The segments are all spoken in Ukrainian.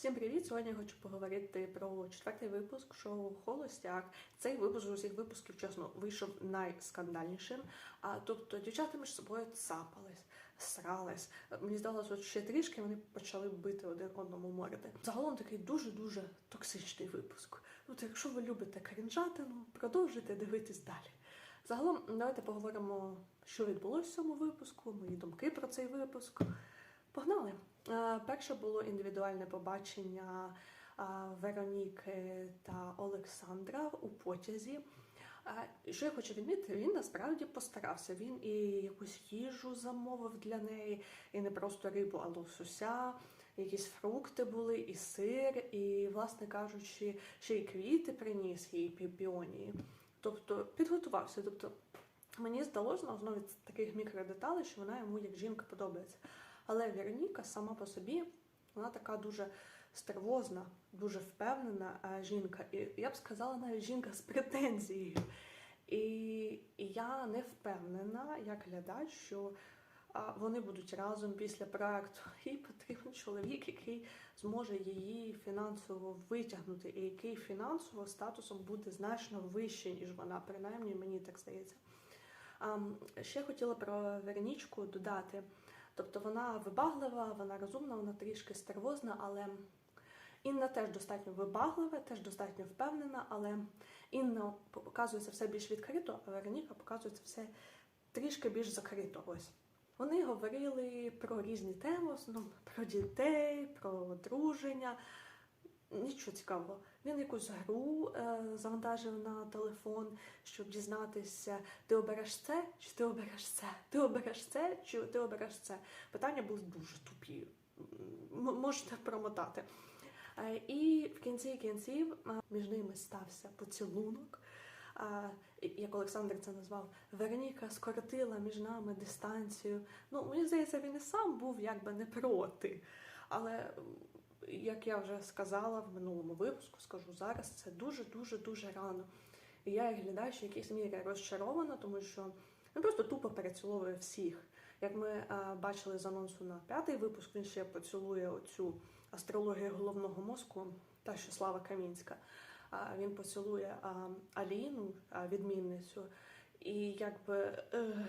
Всім привіт! Сьогодні я хочу поговорити про четвертий випуск шоу Холостяк. Цей випуск з усіх випусків, чесно, вийшов найскандальнішим. А тобто дівчата між собою цапались, срались. Мені здалося, от ще трішки вони почали бити один одному морди. Загалом такий дуже дуже токсичний випуск. Тобто, якщо ви любите кринжатину, продовжуйте дивитись далі. Загалом, давайте поговоримо, що відбулося в цьому випуску, мої думки про цей випуск. Погнали! Е, Перше було індивідуальне побачення е, Вероніки та Олександра у потязі. Е, Що я хочу відмітити, він насправді постарався. Він і якусь їжу замовив для неї, і не просто рибу, а лосося, якісь фрукти були, і сир, і, власне кажучи, ще й квіти приніс їй пі- піонії. Тобто підготувався. Тобто Мені здалося на основі таких мікродеталей, що вона йому як жінка подобається. Але Вероніка сама по собі, вона така дуже стервозна, дуже впевнена е, жінка. І я б сказала навіть жінка з претензією. І, я не впевнена, як глядач, що вони будуть разом після проекту. Їй потрібен чоловік, який зможе її фінансово витягнути, і який фінансово статусом буде значно вищий, ніж вона. Принаймні, мені так здається. Ще хотіла про Веронічку додати. Тобто вона вибаглива, вона розумна, вона трішки стервозна, але Інна теж достатньо вибаглива, теж достатньо впевнена, але Інна показується все більш відкрито, а Вероніка показується все трішки більш закрито. Ось. Вони говорили про різні теми, в основному про дітей, про одруження. Нічого цікавого. Він якусь гру е, завантажив на телефон, щоб дізнатися, ти обереш це чи ти обереш це? Ти обереш це чи ти обереш це? Питання були дуже тупі. М- можете промотати. Е, І в кінці кінців е, між ними стався поцілунок. Е, Як Олександр це назвав, Вероніка скоротила між нами дистанцію. Ну, мені здається, він і сам був якби не проти. Але як я вже сказала в минулому випуску, скажу зараз, це дуже дуже рано. І я, як глядач, в якійсь мірі розчарована, тому що він просто тупо переціловує всіх. Як ми е, бачили з анонсу на п'ятий випуск, він ще поцілує оцю астрологію головного мозку, та що Слава Камінська. А він поцілує а, Аліну, а, відмінницю, і якби е,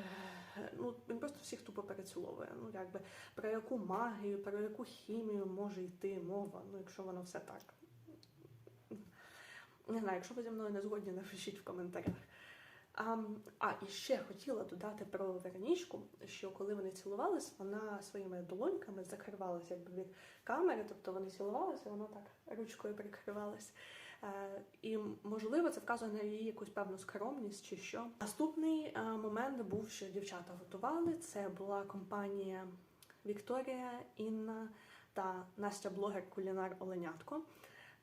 ну, він просто всіх тупо переціловує. Ну, якби про яку магію, про яку хімію може йти мова, ну якщо воно все так. Не знаю, якщо ви зі мною не згодні, напишіть в коментарях. А, а і ще хотіла додати про Веронічку, що коли вони цілувались, вона своїми долоньками закривалася якби від камери, тобто вони цілувалися, вона так ручкою прикривалась. Е, і можливо це вказує на її якусь певну скромність чи що. Наступний е, момент був, що дівчата готували. Це була компанія Вікторія, Інна та Настя блогер Кулінар Оленятко.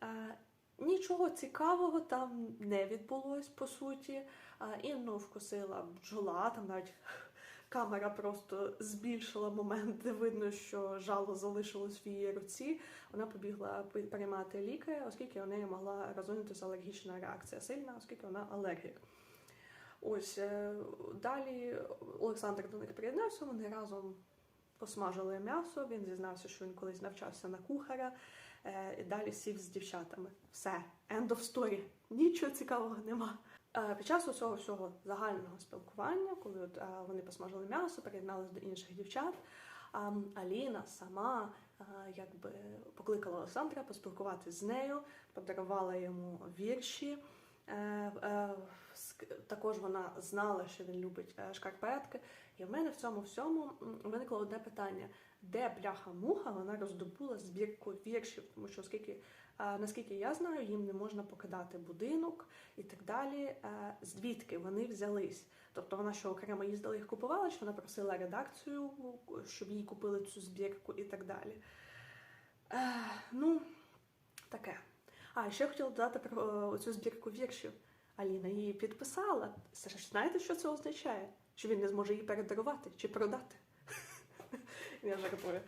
Е, Нічого цікавого там не відбулось по суті. Інну вкусила бджола, там навіть камера просто збільшила момент, де видно, що жало залишилось в її руці. Вона побігла приймати ліки, оскільки у неї могла розвинутися алергічна реакція сильна, оскільки вона алергік. Ось е, далі Олександр до них приєднався, вони разом посмажили м'ясо. Він зізнався, що він колись навчався на кухаря. Е, і далі сів з дівчатами. Все, end of story. Нічого цікавого нема. Е, Під час усього всього загального спілкування, коли от, е, вони посмажили м'ясо, приєдналися до інших дівчат. Аліна сама е, якби покликала Олександра поспілкуватися з нею, подарувала йому вірші. Е, е, Також вона знала, що він любить е, шкарпетки. І в мене в цьому всьому виникло одне питання: де бляха-муха вона роздобула збірку віршів? Тому що, оскільки, наскільки я знаю, їм не можна покидати будинок і так далі. Звідки вони взялись? Тобто вона що окремо їздила їх купувала, чи вона просила редакцію, щоб їй купили цю збірку і так далі. Ну, таке. А, ще я хотіла додати про цю збірку віршів. Аліна її підписала. Знаєте, що це означає? Що він не зможе її передарувати чи продати. Я жартую.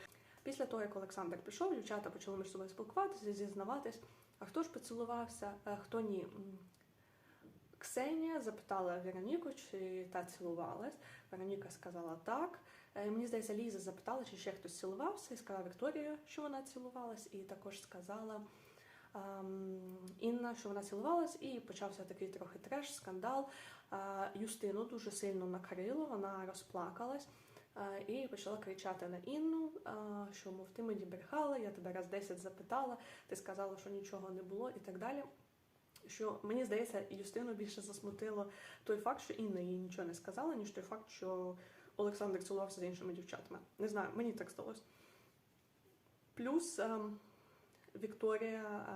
Після того, як Олександр пішов, дівчата почали між собою спілкуватися, зізнаватись, а хто ж поцілувався, а хто ні. Ксенія запитала Вероніку, чи та цілувалась. Вероніка сказала так. Е, Мені здається, Ліза запитала, чи ще хтось цілувався, і сказала Вікторія, що вона цілувалась, і також сказала Інна, що вона цілувалась, і почався такий трохи треш, скандал. Е, Юстину дуже сильно накрило, вона розплакалась. е, І почала кричати на Інну, е, що мов ти мені брехала, я тебе раз 10 запитала, ти сказала, що нічого не було, і так далі. Що мені здається, Юстину більше засмутило той факт, що Інна їй нічого не сказала, ніж той факт, що Олександр цілувався з іншими дівчатами. Не знаю, мені так здалося. Плюс ем, Вікторія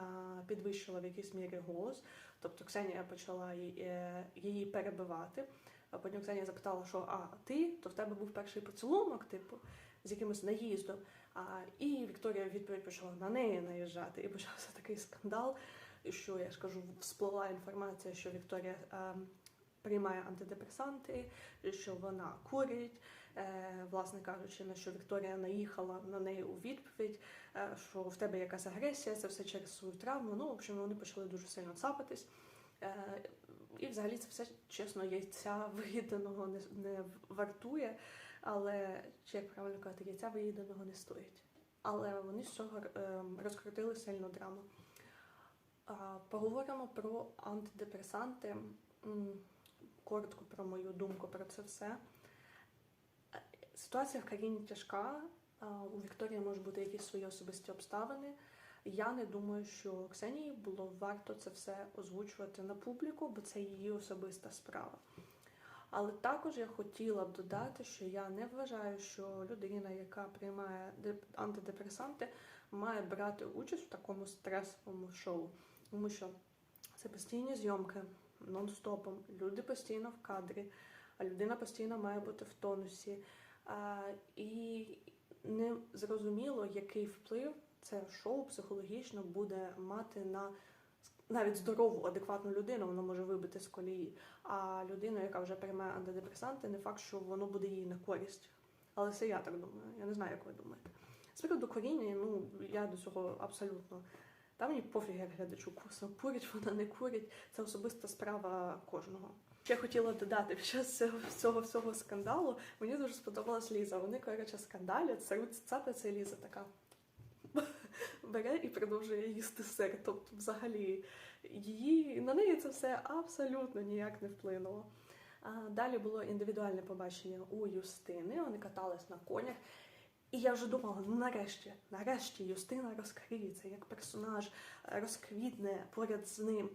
підвищила в якійсь мірі голос, тобто Ксенія почала її, е, перебивати. А потім Ксенія запитала, що а ти, то в тебе був перший поцілунок, типу, з якимось наїздом. А, і Вікторія відповідь почала на неї наїжджати. І почався такий скандал, що я ж кажу, всплила інформація, що Вікторія ем, приймає антидепресанти, що вона курить. Е, власне кажучи, на що Вікторія наїхала на неї у відповідь, е, що в тебе якась агресія, це все через свою травму. Ну, в общем, вони почали дуже сильно цапатись. Е, і взагалі це все чесно, яйця виїденого не, не вартує, але чи як правильно казати, яйця виїденого не стоїть. Але вони з цього розкрутили сильну драму. Поговоримо про антидепресанти. Коротко про мою думку про це все. Ситуація в країні тяжка. У Вікторії можуть бути якісь свої особисті обставини. Я не думаю, що Ксенії було варто це все озвучувати на публіку, бо це її особиста справа. Але також я хотіла б додати, що я не вважаю, що людина, яка приймає деп- антидепресанти, має брати участь в такому стресовому шоу, тому що це постійні зйомки нон-стопом. Люди постійно в кадрі, а людина постійно має бути в тонусі. І не зрозуміло, який вплив це шоу психологічно буде мати на навіть здорову, адекватну людину, воно може вибити з колії. А людина, яка вже приймає антидепресанти, не факт, що воно буде їй на користь. Але це я так думаю. Я не знаю, як ви думаєте. З приводу коріння, ну я до цього абсолютно. Та мені пофіг, як глядачу курсу. Курить вона не курить. Це особиста справа кожного. Ще хотіла додати під час цього, всього скандалу. Мені дуже сподобалась Ліза. Вони, коротше, скандалять, царуть цапляться, і Ліза така бере і продовжує їсти сир. Тобто, взагалі, її на неї це все абсолютно ніяк не вплинуло. А далі було індивідуальне побачення у Юстини. Вони катались на конях. І я вже думала, ну нарешті, нарешті Юстина розкриється як персонаж, розквітне поряд з ним.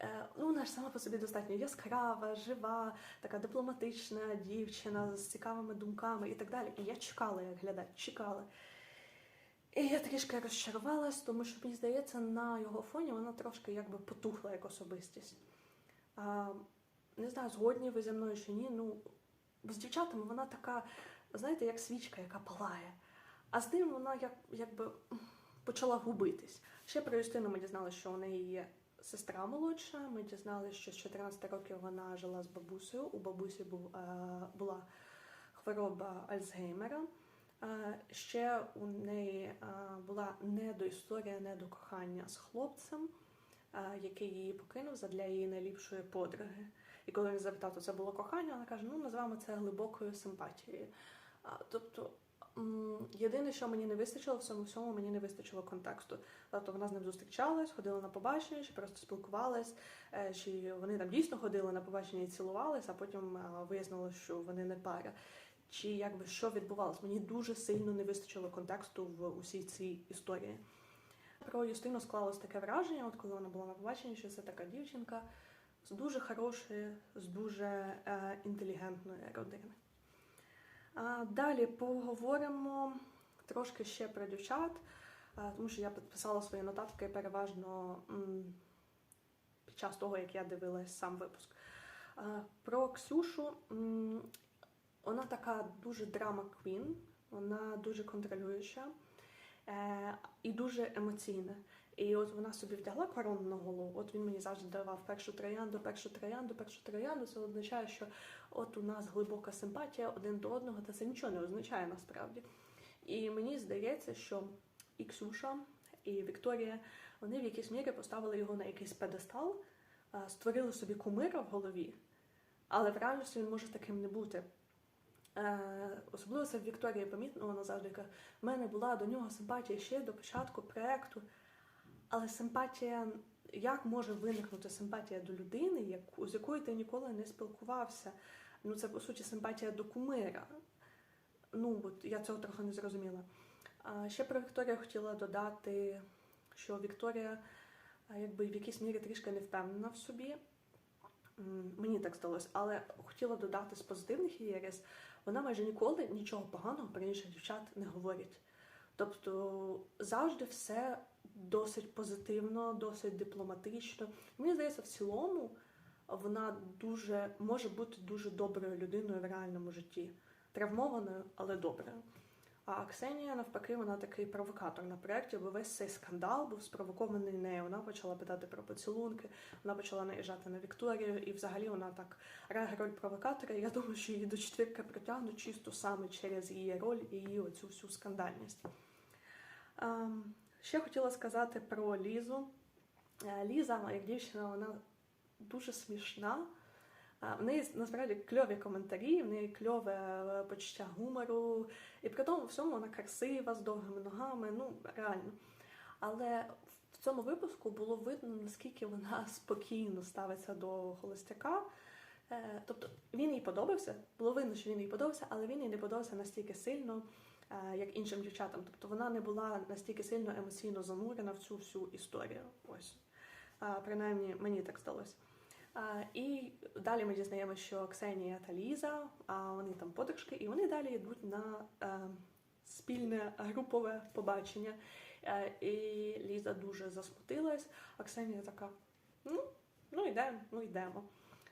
Е, Ну, вона ж сама по собі достатньо яскрава, жива, така дипломатична дівчина з цікавими думками і так далі. І я чекала, як глядач, чекала. І я трішки розчарувалась, тому що мені здається, на його фоні вона трошки якби потухла як особистість. А, не знаю, згодні ви зі мною чи ні. Ну, з дівчатами вона така, знаєте, як свічка, яка палає. А з ним вона як, якби почала губитись. Ще про Юстину ми дізналися, що у неї є сестра молодша. Ми дізналися, що з 14 років вона жила з бабусею. У бабусі був, е, була хвороба Альцгеймера. Е, Ще у неї е, була недоісторія, недокохання з хлопцем, який її покинув задля її найліпшої подруги. І коли він запитав, то це було кохання, вона каже: ну називаємо це глибокою симпатією. Тобто, єдине, що мені не вистачило, в цьому всьому мені не вистачило контексту. Тобто вона з ним зустрічалась, ходила на побачення, чи просто спілкувалась, е, чи вони там дійсно ходили на побачення і цілувались, а потім е, вияснилось, що вони не пара. Чи якби що відбувалось? Мені дуже сильно не вистачило контексту в усій цій історії. Про Юстину склалось таке враження, от коли вона була на побаченні, що це така дівчинка з дуже хорошої, з дуже е, інтелігентної родини. Далі поговоримо трошки ще про дівчат, тому що я підписала свої нотатки переважно під час того, як я дивилась сам випуск. Про Ксюшу. вона така дуже драма квін, вона дуже контролююча е, і дуже емоційна. І от вона собі вдягла корону на голову. От він мені завжди давав першу троянду, першу троянду, першу троянду. Це означає, що от у нас глибока симпатія один до одного, та це нічого не означає насправді. І мені здається, що і Ксюша, і Вікторія вони в якійсь мірі поставили його на якийсь педестал, створили собі кумира в голові, але в реальності він може таким не бути. Е, особливо це в Вікторії помітно, вона завжди каже, в мене була до нього симпатія ще до початку проекту. Але симпатія, як може виникнути симпатія до людини, яку, з якою ти ніколи не спілкувався? Ну, це по суті симпатія до кумира. Ну, от я цього трохи не зрозуміла. А ще про Вікторію хотіла додати, що Вікторія якби в якійсь мірі трішки не впевнена в собі. Мені так здалося, але хотіла додати з позитивних її рис, вона майже ніколи нічого поганого про інших дівчат не говорить. Тобто завжди все досить позитивно, досить дипломатично. Мені здається, в цілому вона дуже може бути дуже доброю людиною в реальному житті, травмованою, але доброю. А Ксенія, навпаки, вона такий провокатор на проєкті, бо весь цей скандал був спровокований нею. Вона почала питати про поцілунки, вона почала наїжджати на Вікторію, і взагалі вона так грає роль провокатора. Я думаю, що її до четвірки притягнуть чисто саме через її роль і її оцю всю скандальність. Ем, ще хотіла сказати про Лізу. Е, Ліза, як дівчина, вона дуже смішна. В неї насправді кльові коментарі, в неї кльове е, почуття гумору, і при тому всьому вона красива, з довгими ногами, ну реально. Але в цьому випуску було видно, наскільки вона спокійно ставиться до холостяка. Е, Тобто він їй подобався, було видно, що він їй подобався, але він їй не подобався настільки сильно, е, як іншим дівчатам. Тобто вона не була настільки сильно емоційно занурена в цю всю історію. Ось. Принаймні, мені так здалося. І далі ми дізнаємося, що Ксенія та Ліза, а вони там подружки, і вони далі йдуть на е, спільне групове побачення. Е, І Ліза дуже засмутилась, а Ксенія така: ну, ну йдемо, ну йдемо.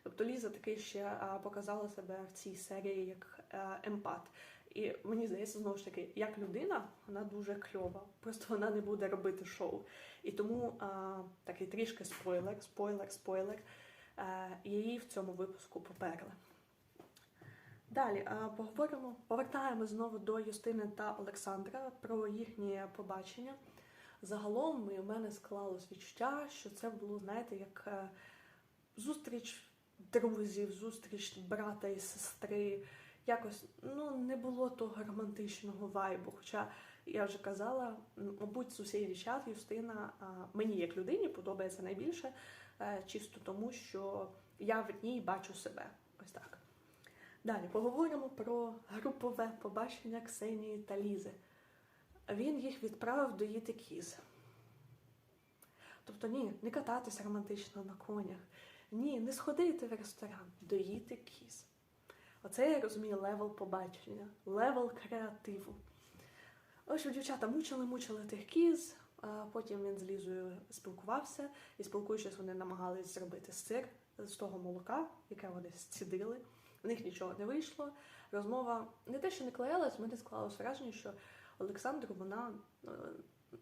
Тобто Ліза таки ще показала себе в цій серії як е, емпат. І мені здається, знову ж таки, як людина, вона дуже кльова. Просто вона не буде робити шоу. І тому а, такий трішки спойлер, спойлер, спойлер. Е, її в цьому випуску поперли. Далі поговоримо, повертаємо знову до Юстини та Олександра про їхнє побачення. Загалом у мене склалось відчуття, що це було, знаєте, як е, зустріч друзів, зустріч брата і сестри. Якось ну не було того романтичного вайбу. Хоча я вже казала, мабуть, з усіх дівчат Юстина мені як людині подобається найбільше, е, чисто тому, що я в ній бачу себе. Ось так. Далі поговоримо про групове побачення Ксенії та Лізи. Він їх відправив доїти кіз. Тобто, ні, не кататися романтично на конях, ні, не сходити в ресторан, доїти кіз. Оце я розумію левел побачення, левел креативу. Ось що дівчата мучили-мучили тих кіз, потім він з Лізою спілкувався, і спілкуючись, вони намагались зробити сир з того молока, яке вони зцідили. В них нічого не вийшло. Розмова не те, що не клеїлась, мене склалось враження, що Олександру вона е,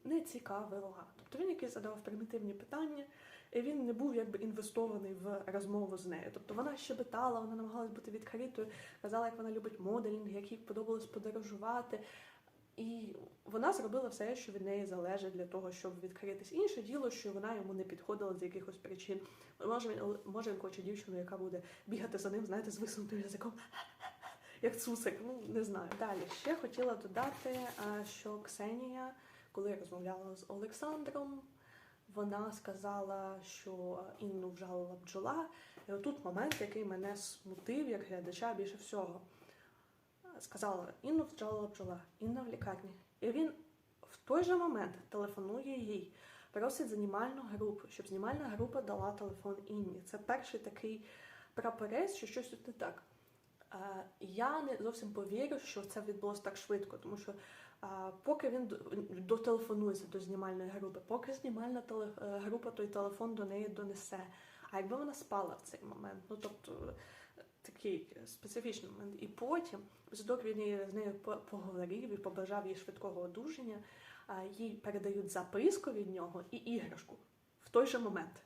не цікавила. Тобто він якийсь задавав примітивні питання, і він не був якби інвестований в розмову з нею. Тобто вона щебетала, вона намагалась бути відкритою, казала, як вона любить моделінг, як їй подобалось подорожувати. І вона зробила все, що від неї залежить для того, щоб відкритись. Інше діло, що вона йому не підходила з якихось причин. Може, він може він хоче дівчину, яка буде бігати за ним, знаєте, з висунутим язиком, як цусик. Ну не знаю. Далі ще хотіла додати, що Ксенія, коли розмовляла з Олександром, вона сказала, що Інну вжалила бджола. І отут момент, який мене смутив як глядача більше всього. Сказала, Інну вжалила бджола, Інна в лікарні. І він в той же момент телефонує їй, просить знімальну групу, щоб знімальна група дала телефон Інні. Це перший такий прапорець, що щось тут не так. Е, Я не зовсім повірю, що це відбулося так швидко, тому що е, поки він дотелефонується до знімальної групи, поки знімальна е, група той телефон до неї донесе. А якби вона спала в цей момент, ну тобто такий специфічний момент. І потім, після того, він з нею поговорив і побажав їй швидкого одужання, їй передають записку від нього і іграшку в той же момент.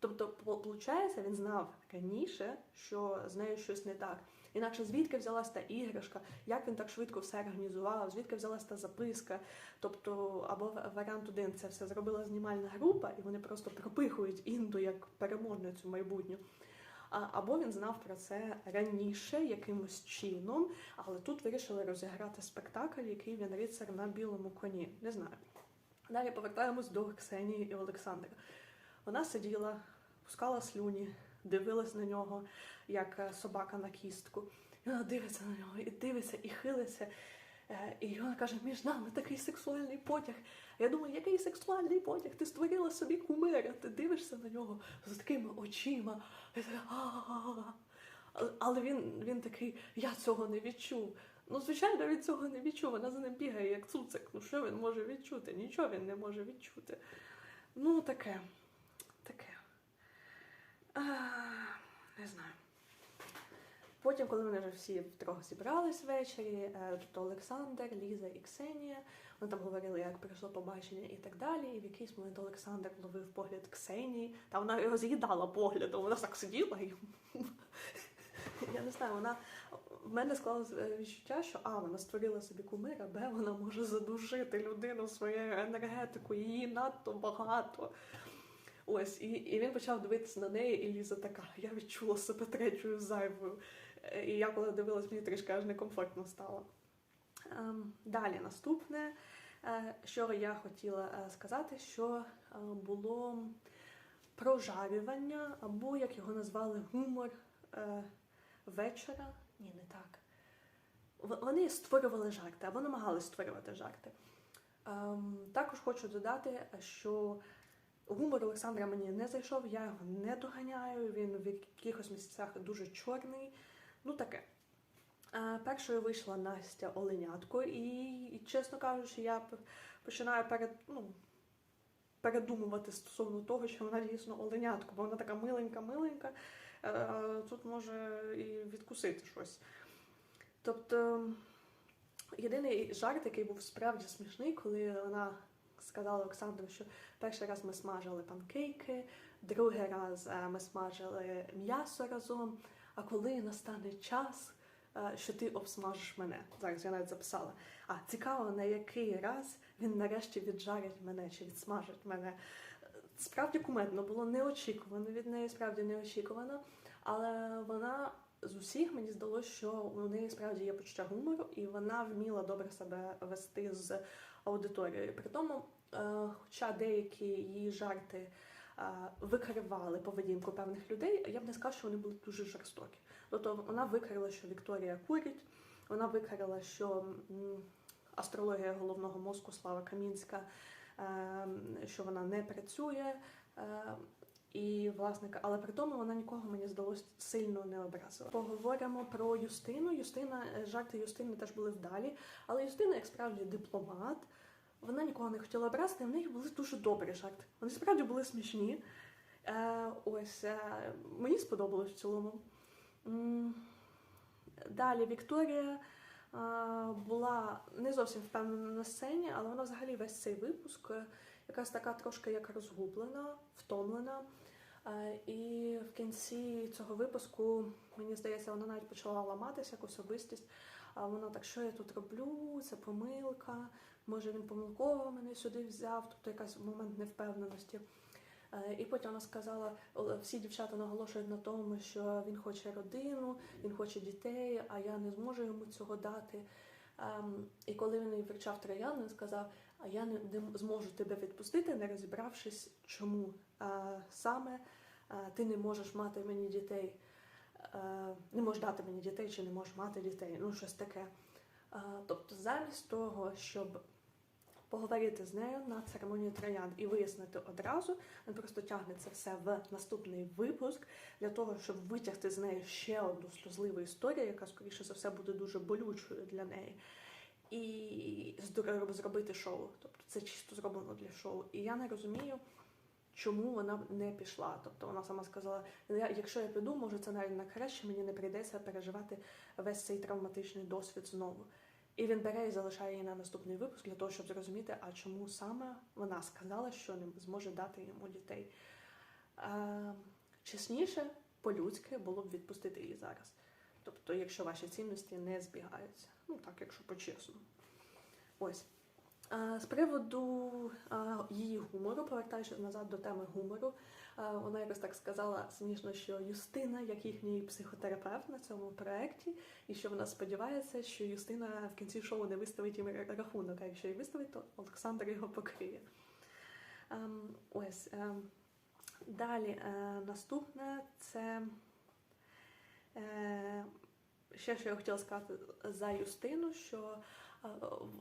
Тобто, виходить, він знав раніше, що з нею щось не так. Інакше звідки взялась та іграшка, як він так швидко все організував, звідки взялась та записка. Тобто, або варіант один це все зробила знімальна група, і вони просто пропихують інду як переможницю майбутню. Або він знав про це раніше якимось чином, але тут вирішили розіграти спектакль, який він рицар на білому коні. Не знаю. Далі повертаємось до Ксенії і Олександра. Вона сиділа, пускала слюні, дивилась на нього, як е, собака на кістку. І вона дивиться на нього, і дивиться, і хилиться. Е, І вона каже, між нами такий сексуальний потяг. Я думаю, який сексуальний потяг? Ти створила собі кумира, ти дивишся на нього з такими очима. Але- він, він такий, я цього не відчув. Ну, звичайно, він цього не відчув. Вона за ним бігає, як цуцик. Ну що він може відчути? Нічого він не може відчути. Ну, таке. Таке. А, не знаю. Потім, коли вони вже всі втрьох зібрались ввечері, е, тобто Олександр, Ліза і Ксенія, вони там говорили, як пройшло побачення і так далі. І в якийсь момент Олександр ловив погляд Ксенії, та вона його з'їдала поглядом, вона так сиділа і. Я не знаю, вона в мене склалося е, відчуття, що А, вона створила собі кумира, Б, вона може задушити людину своєю енергетикою, її надто багато. Ось, і, і він почав дивитися на неї, і Ліза така, я відчула себе третьою зайвою. І я коли дивилась, мені трішки аж некомфортно стало. Ем, далі наступне, е, що я хотіла е, сказати, що е, було прожарювання, або як його назвали, гумор вечора. Ні, не так. Вони створювали жарти або намагалися створювати жарти. Ем, також хочу додати, що гумор Олександра мені не зайшов, я його не доганяю. Він в якихось місцях дуже чорний. Ну таке. Першою вийшла Настя Оленятко, і, і чесно кажучи, я починаю перед, ну, передумувати стосовно того, що вона дійсно Оленятко, бо вона така миленька-миленька, е, тут може і відкусити щось. Тобто, єдиний жарт, який був справді смішний, коли вона сказала Олександру, що перший раз ми смажили панкейки, другий раз е, ми смажили м'ясо разом. А коли настане час, е, що ти обсмажиш мене. Зараз я навіть записала. А цікаво, на який раз він нарешті віджарить мене чи відсмажить мене. Справді кумедно було неочікувано від неї, справді неочікувано. Але вона з усіх мені здалося, що у неї справді є почуття гумору, і вона вміла добре себе вести з аудиторією. При тому, е, хоча деякі її жарти викривали поведінку певних людей, я б не сказала, що вони були дуже жорстокі. Тобто вона викрила, що Вікторія курить, вона викрила, що астрологія головного мозку Слава Камінська, е, що вона не працює. е, І власне, але при тому вона нікого мені здалось сильно не образила. Поговоримо про Юстину. Юстина е, жарти Юстини теж були вдалі, але Юстина, як справді дипломат, вона нікого не хотіла образити. В неї були дуже добрі жарти. Вони справді були смішні. Е, ось е, мені сподобалось в цілому. Далі Вікторія е, була не зовсім впевнена на сцені, але вона взагалі весь цей випуск е, якась така трошки як розгублена, втомлена. Е, І в кінці цього випуску, мені здається, вона навіть почала ламатися як особистість. А вона так, що я тут роблю? Це помилка. Може він помилково мене сюди взяв, тобто якась момент невпевненості. Е, І потім вона сказала, всі дівчата наголошують на тому, що він хоче родину, він хоче дітей, а я не зможу йому цього дати. Ем, І коли він їй вручав троян, він сказав, а я не, зможу тебе відпустити, не розібравшись, чому саме ти не можеш мати мені дітей, е, не можеш дати мені дітей чи не можеш мати дітей, ну щось таке. Е, Тобто, замість того, щоб поговорити з нею на церемонії троянд і вияснити одразу, він просто тягне це все в наступний випуск для того, щоб витягти з неї ще одну сльозливу історію, яка, скоріше за все, буде дуже болючою для неї. І зробити шоу. Тобто це чисто зроблено для шоу. І я не розумію, чому вона не пішла. Тобто вона сама сказала: «Я- якщо я піду, може це навіть на краще, мені не прийдеться переживати весь цей травматичний досвід знову. І він бере і залишає її на наступний випуск для того, щоб зрозуміти, а чому саме вона сказала, що не зможе дати йому дітей. Е, чесніше, по-людськи було б відпустити її зараз. Тобто, якщо ваші цінності не збігаються. Ну так, якщо по-чесному. Ось. З приводу її гумору, повертаючись назад до теми гумору, вона якось так сказала смішно, що Юстина, як їхній психотерапевт на цьому проєкті, і що вона сподівається, що Юстина в кінці шоу не виставить їм рахунок, а якщо і виставить, то Олександр його покриє. Ем, Ось. ем, Далі е, наступне це е, ще що я хотіла сказати за Юстину, що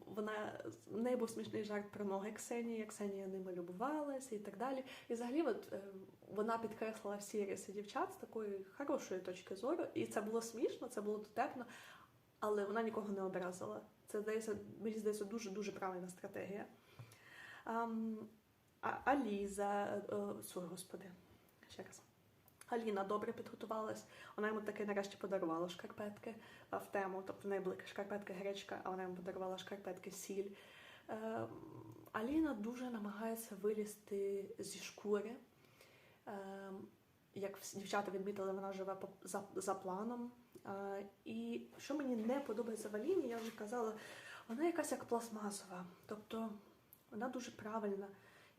вона в неї був смішний жарт про ноги Ксенії, Ксенія ними любувалася і так далі. І взагалі, от, е, вона підкреслила всі риси дівчат з такої хорошої точки зору, і це було смішно, це було дотепно, але вона нікого не образила. Це здається, мені здається, дуже дуже правильна стратегія. А Аліза, е, ой, господи, ще раз. Аліна добре підготувалась. Вона йому таки нарешті подарувала шкарпетки в тему. Тобто в неї були шкарпетки гречка, а вона йому подарувала шкарпетки сіль. Е, Аліна дуже намагається вилізти зі шкури. Е, як дівчата відмітили, вона живе за, за планом. Е, і що мені не подобається в Аліні, я вже казала, вона якась як пластмасова. Тобто вона дуже правильна.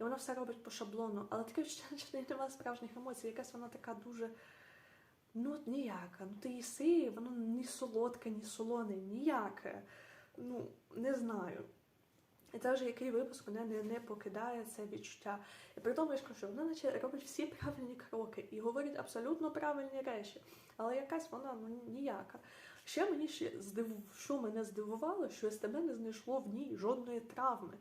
І вона все робить по шаблону, але таке відчуття, що в неї немає справжніх емоцій. Якась вона така дуже ну ніяка. Ну ти їси, воно ні солодке, ні солоне, ніяке. Ну, не знаю. І це вже який випуск мене не, не покидає це відчуття. І при тому я ж кажу, вона наче робить всі правильні кроки і говорить абсолютно правильні речі. Але якась вона ну, ніяка. Ще мені ще здив... що мене здивувало, що СТБ не знайшло в ній жодної травми.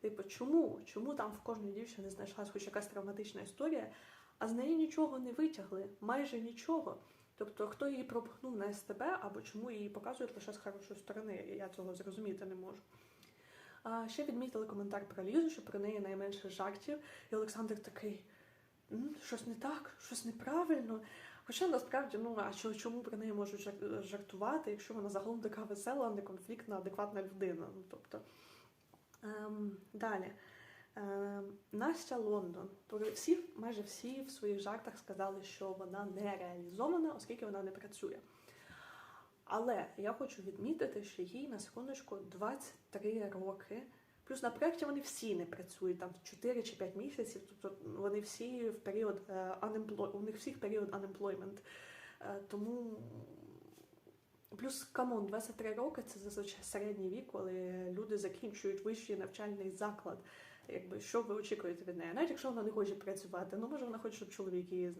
Типу, чому? Чому там в кожної дівчини знайшлась хоч якась травматична історія, а з неї нічого не витягли, майже нічого. Тобто, хто її пропхнув на СТБ, або чому її показують лише з хорошої сторони, я цього зрозуміти не можу. А ще відмітили коментар про Лізу, що про неї найменше жартів, і Олександр такий: щось не так, щось неправильно. Хоча насправді, ну а чо- чому про неї можуть жартувати, якщо вона загалом така весела, неконфліктна, адекватна людина? Ну, тобто, далі. Ем, Настя Лондон. Про- Всі, майже всі в своїх жартах сказали, що вона не реалізована, оскільки вона не працює. Але я хочу відмітити, що їй на секундочку 23 роки. Плюс на проєкті вони всі не працюють там 4 чи 5 місяців. Тобто вони всі в період unemploy- у них всіх період unemployment. Е, Тому Плюс камон, 23 роки це зазвичай середній вік, коли люди закінчують вищий навчальний заклад. Якби що ви очікуєте від неї? Навіть якщо вона не хоче працювати, ну може вона хоче, щоб чоловік її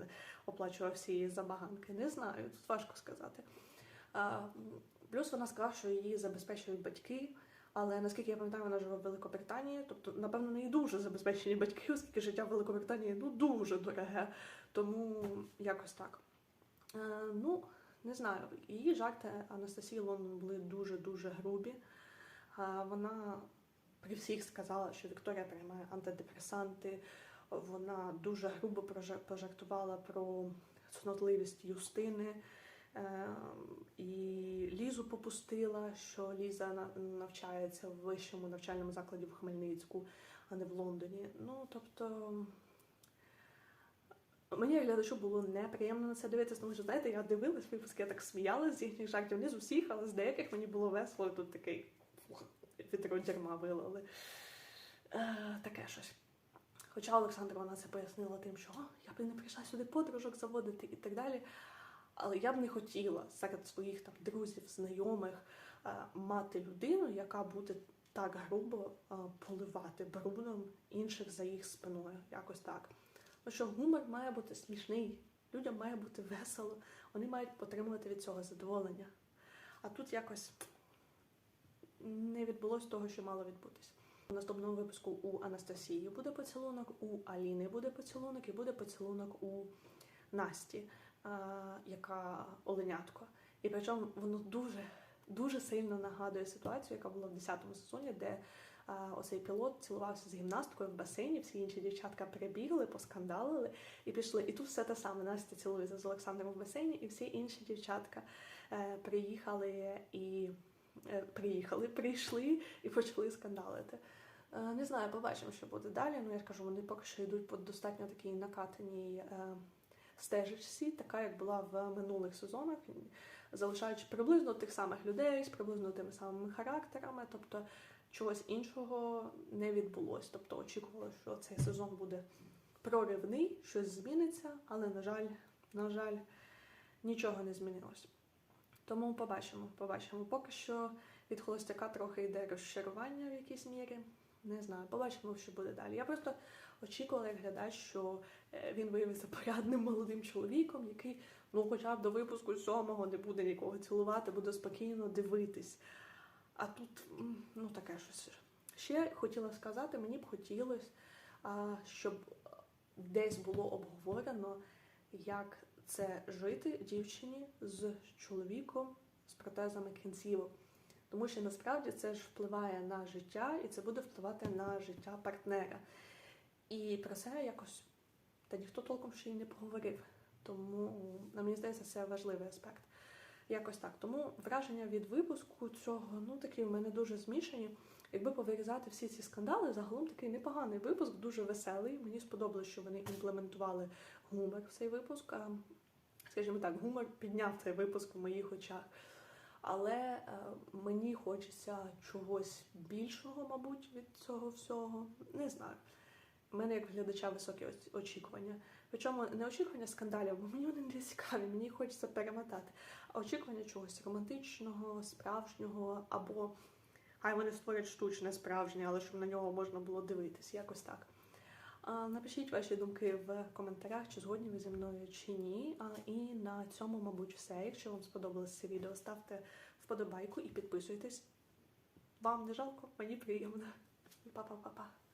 оплачував всі її забаганки. Не знаю, тут важко сказати. А, плюс вона сказала, що її забезпечують батьки. Але наскільки я пам'ятаю, вона живе в Великобританії. Тобто, напевно, не дуже забезпечені батьки, оскільки життя в Великобританії ну дуже дороге. Тому якось так. Е, ну, не знаю, її жарти Анастасії Лондон були дуже-дуже грубі. Вона при всіх сказала, що Вікторія приймає антидепресанти. Вона дуже грубо пожартувала про цнотливість Юстини. Е, І Лізу попустила, що Ліза на- навчається в вищому навчальному закладі в Хмельницьку, а не в Лондоні. Ну, тобто, Мені як глядачу було неприємно на це дивитися, тому що знаєте, я дивилась випуски, я так сміялась з їхніх жартів, не з усіх, але з деяких мені було весело, і тут такий фух, відро дерьма вилили. Е, таке щось. Хоча Олександр вона це пояснила тим, що я б не прийшла сюди подружок заводити і так далі. Але я б не хотіла серед своїх там друзів, знайомих е, мати людину, яка буде так грубо е, поливати брудом інших за їх спиною. Якось так. Що гумор має бути смішний, людям має бути весело, вони мають отримувати від цього задоволення. А тут якось не відбулося того, що мало відбутися. У наступному випуску у Анастасії буде поцілунок, у Аліни буде поцілунок і буде поцілунок у Насті, яка оленятко. І причому воно дуже, дуже сильно нагадує ситуацію, яка була в 10-му сезоні, де оцей пілот цілувався з гімнасткою в басейні, всі інші дівчатка прибігли, поскандалили і пішли. І тут все те саме. Настя цілується з Олександром в басейні, і всі інші дівчатка е, приїхали і е, приїхали, прийшли і почали скандалити. Е, Не знаю, побачимо, що буде далі. Ну я ж кажу, вони поки що йдуть по достатньо такій накатаній стежечці, така як була в минулих сезонах, залишаючи приблизно тих самих людей з приблизно тими самими характерами. Тобто чогось іншого не відбулось. Тобто очікувала, що цей сезон буде проривний, щось зміниться, але, на жаль, на жаль, нічого не змінилось. Тому побачимо, побачимо. Поки що від холостяка трохи йде розчарування в якійсь мірі. Не знаю, побачимо, що буде далі. Я просто очікувала як глядач, що е, він виявиться порядним молодим чоловіком, який ну, хоча б до випуску сьомого не буде нікого цілувати, буде спокійно дивитись. А тут ну таке щось. Ще хотіла сказати, мені б хотілося, щоб десь було обговорено, як це жити дівчині з чоловіком з протезами кінцівок. Тому що насправді це ж впливає на життя, і це буде впливати на життя партнера. І про це якось та ніхто толком ще й не поговорив. Тому, на мені здається, це важливий аспект. Якось так. Тому враження від випуску цього, ну такі в мене дуже змішані. Якби повирізати всі ці скандали, загалом такий непоганий випуск, дуже веселий. Мені сподобалось, що вони імплементували гумор в цей випуск. Скажімо так, гумор підняв цей випуск в моїх очах. Але е, мені хочеться чогось більшого, мабуть, від цього всього. Не знаю. У мене як глядача високі очікування. Причому не очікування скандалів, бо мені вони не цікаві, мені хочеться перемотати. А очікування чогось романтичного, справжнього, або хай вони створять штучне справжнє, але щоб на нього можна було дивитись, якось так. Напишіть ваші думки в коментарях, чи згодні ви зі мною чи ні. І на цьому, мабуть, все. Якщо вам сподобалось це відео, ставте вподобайку і підписуйтесь. Вам не жалко, мені приємно. Па-па-па-па.